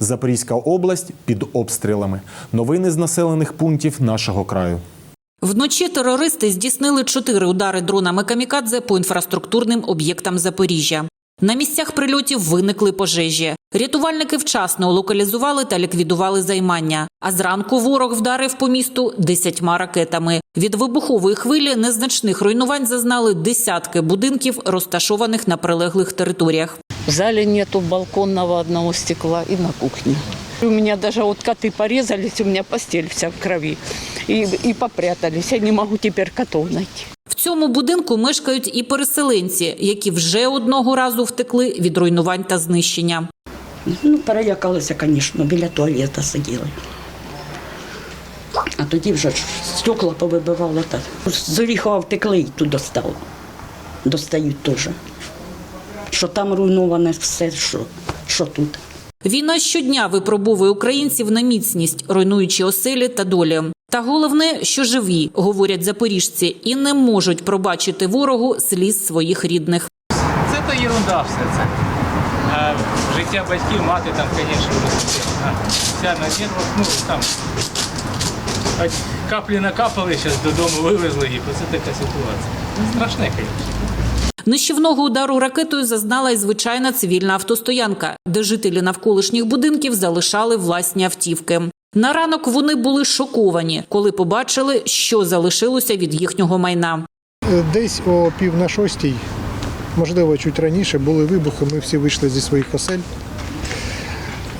Запорізька область під обстрілами. Новини з населених пунктів нашого краю. Вночі терористи здійснили чотири удари дронами камікадзе по інфраструктурним об'єктам Запоріжжя. На місцях прильотів виникли пожежі. Рятувальники вчасно локалізували та ліквідували займання. А зранку ворог вдарив по місту десятьма ракетами. Від вибухової хвилі незначних руйнувань зазнали десятки будинків, розташованих на прилеглих територіях. В зале нету балконного одного стекла и на кухне. У меня даже вот коты порезались, у меня постель вся в крови. И, и попрятались. Я не могу теперь котов найти. В цьому будинку мешкають і переселенці, які вже одного разу втекли від руйнувань та знищення. Ну, перелякалися, звісно, біля туалета сиділи. А тоді вже стекла повибивало. Та. З Оріхова втекли і тут достало. Достають теж. Що там руйноване все, що, що тут. Війна щодня випробовує українців на міцність, руйнуючи оселі та долі. Та головне, що живі, говорять запоріжці, і не можуть пробачити ворогу сліз своїх рідних. Це то єрунда все це. А життя батьків, мати там, звісно. Вся на нервах, ну там. Хоч каплі накапали, зараз додому вивезли їх. Оце така ситуація. Страшне, звісно. Нищівного удару ракетою зазнала й звичайна цивільна автостоянка, де жителі навколишніх будинків залишали власні автівки. На ранок вони були шоковані, коли побачили, що залишилося від їхнього майна. Десь о пів на шостій, можливо, чуть раніше, були вибухи. Ми всі вийшли зі своїх осель.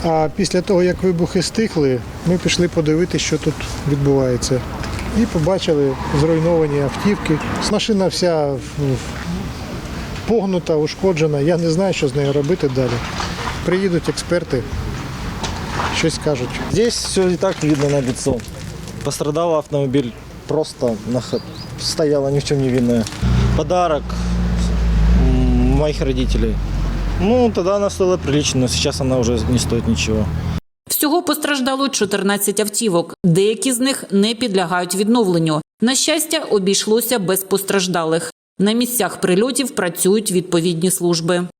А після того, як вибухи стихли, ми пішли подивитися, що тут відбувається. І побачили зруйновані автівки. Машина вся в- погнута, ушкоджена. Я не знаю, що з нею робити далі. Приїдуть експерти, щось скажуть. Здесь все и так видно на лицо. Пострадал автомобиль просто стояла ни в чем не винная. Подарок м, моих родителей. Ну, тогда она стоила прилично, но сейчас она уже не стоит ничего. Всього постраждало 14 автівок. Деякі з них не підлягають відновленню. На щастя, обійшлося без постраждалих. На місцях прильотів працюють відповідні служби.